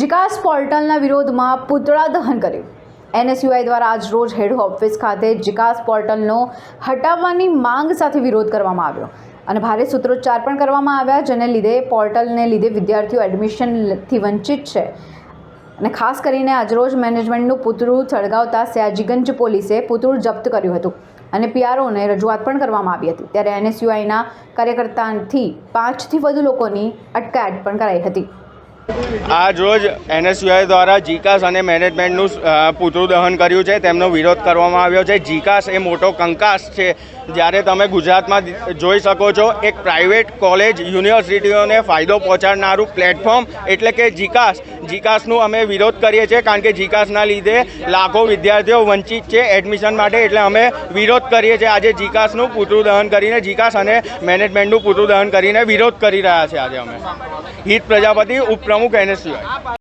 જીકાસ પોર્ટલના વિરોધમાં પૂતળા દહન કર્યું. એનએસયુઆઈ દ્વારા આજ રોજ હેડ ઓફિસ ખાતે જીકાસ પોર્ટલનો હટાવવાની માંગ સાથે વિરોધ કરવામાં આવ્યો અને ભારે સૂત્રોચ્ચાર પણ કરવામાં આવ્યા, જેને લીધે પોર્ટલને લીધે વિદ્યાર્થીઓ એડમિશનથી વંચિત છે. અને ખાસ કરીને આજરોજ મેનેજમેન્ટનું પૂતળું સળગાવતા સયાજીગંજ પોલીસે પૂતળું જપ્ત કર્યું હતું અને પીઆરઓને રજૂઆત પણ કરવામાં આવી હતી. ત્યારે એનએસયુઆઈના કાર્યકર્તાથી પાંચથી વધુ લોકોની અટકાયત પણ કરાઈ હતી. આજ રોજ એનએસયુઆઈ દ્વારા જીકાસ અને મેનેજમેન્ટનું પૂતળું દહન કર્યું છે. તેમનો વિરોધ કરવામાં આવ્યો છે. જીકાસ એ મોટો કંકાસ છે. જ્યારે તમે ગુજરાતમાં જોઈ શકો છો, એક પ્રાઇવેટ કોલેજ યુનિવર્સિટીઓને ફાયદો પહોંચાડનારું પ્લેટફોર્મ એટલે કે જીકાસ. જીકાસનું અમે વિરોધ કરીએ છીએ કારણ કે જીકાસના લીધે લાખો વિદ્યાર્થીઓ વંચિત છે એડમિશન માટે. એટલે અમે વિરોધ કરીએ છીએ. આજે જીકાસનું પૂતળું દહન કરીને, જીકાસ અને મેનેજમેન્ટનું પૂતળું દહન કરીને વિરોધ કરી રહ્યા છે આજે અમે. હિત પ્રજાપતિ ઉપપ્રમુખ એનએસયુઆઈ.